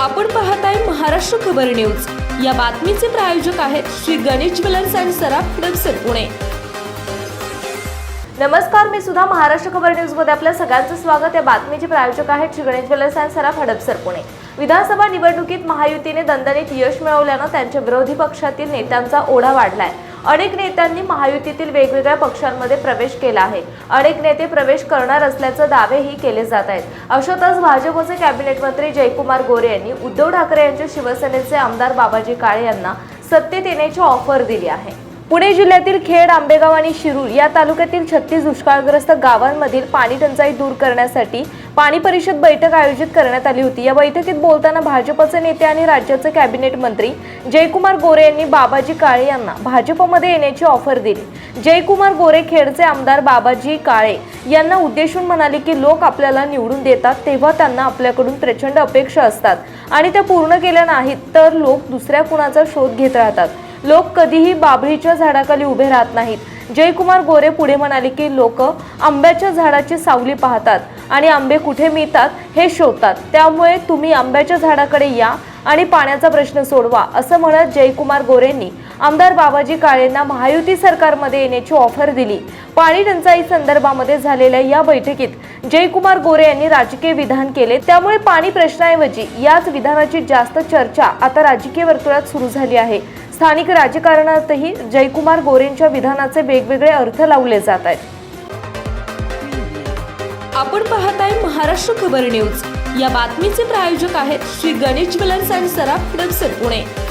आपण पाहताय महाराष्ट्र खबर न्यूज. या बातमीचे प्रायोजक आहेत श्री गणेश ज्वेलर्स अँड सराफ हडपसर पुणे. नमस्कार मी सुद्धा महाराष्ट्र खबर न्यूजमध्ये आपल्या सगळ्यांचं स्वागत. या बातमीचे प्रायोजक आहेत श्री गणेश ज्वेलर्स अँड सराफ हडपसर पुणे. विधानसभा निवडणुकीत महायुतीने दणदणीत यश मिळवल्यानं त्यांच्या विरोधी पक्षातील नेत्यांचा ओढा वाढलाय. अनेक नेत्यांनी महायुतीतील वेगवेगळ्या पक्षांमध्ये प्रवेश केला आहे. अनेक नेते प्रवेश करणार असल्याचे दावेही केले जात आहेत. अशातच भाजपचे कॅबिनेट मंत्री जयकुमार गोरे यांनी उद्धव ठाकरे यांच्या शिवसेनेचे आमदार बाबाजी काळे यांना सत्तेत येण्याची ऑफर दिली आहे. पुणे जिल्ह्यातील खेड आंबेगाव आणि शिरूर या तालुक्यातील छत्तीस दुष्काळग्रस्त गावांमधील पाणी टंचाई दूर करण्यासाठी पाणी परिषद बैठक आयोजित करण्यात आली होती. या बैठकीत बोलताना भाजपचे नेते आणि राज्याचे कॅबिनेट मंत्री जयकुमार गोरे यांनी बाबाजी काळे यांना भाजपमध्ये येण्याची ऑफर दिली. जयकुमार गोरे खेडचे आमदार बाबाजी काळे यांना उद्देशून म्हणाले की लोक आपल्याला निवडून देतात तेव्हा त्यांना आपल्याकडून प्रचंड अपेक्षा असतात आणि त्या पूर्ण केल्या नाहीत तर लोक दुसऱ्या कुणाचा शोध घेत राहतात. लोक कधीही बाभळीच्या झाडाखाली उभे राहत नाहीत. जयकुमार गोरे पुढे म्हणाले की लोक आंब्याच्या झाडाची सावली पाहतात. आणि आंबे कुठे मिळतात हे शोधतात. त्यामुळे तुम्ही आंब्याच्या झाडाकडे या आणि पाण्याचा प्रश्न सोडवा असं म्हणत जयकुमार गोरेंनी आमदार बाबाजी काळेंना महायुती सरकारमध्ये येण्याची ऑफर दिली. पाणी टंचाई संदर्भामध्ये झालेल्या या बैठकीत जयकुमार गोरे यांनी राजकीय विधान केले. त्यामुळे पाणी प्रश्नाऐवजी याच विधानाची जास्त चर्चा आता राजकीय वर्तुळात सुरू झाली आहे. स्थानिक राजकारणातही जयकुमार गोरेंच्या विधानाचे वेगवेगळे अर्थ लावले जात आहेत. आपण पाहताय महाराष्ट्र खबर न्यूज. या बातमीचे प्रायोजक आहेत श्री गणेश ज्वेलर्स अँड सराफ हडपसर पुणे.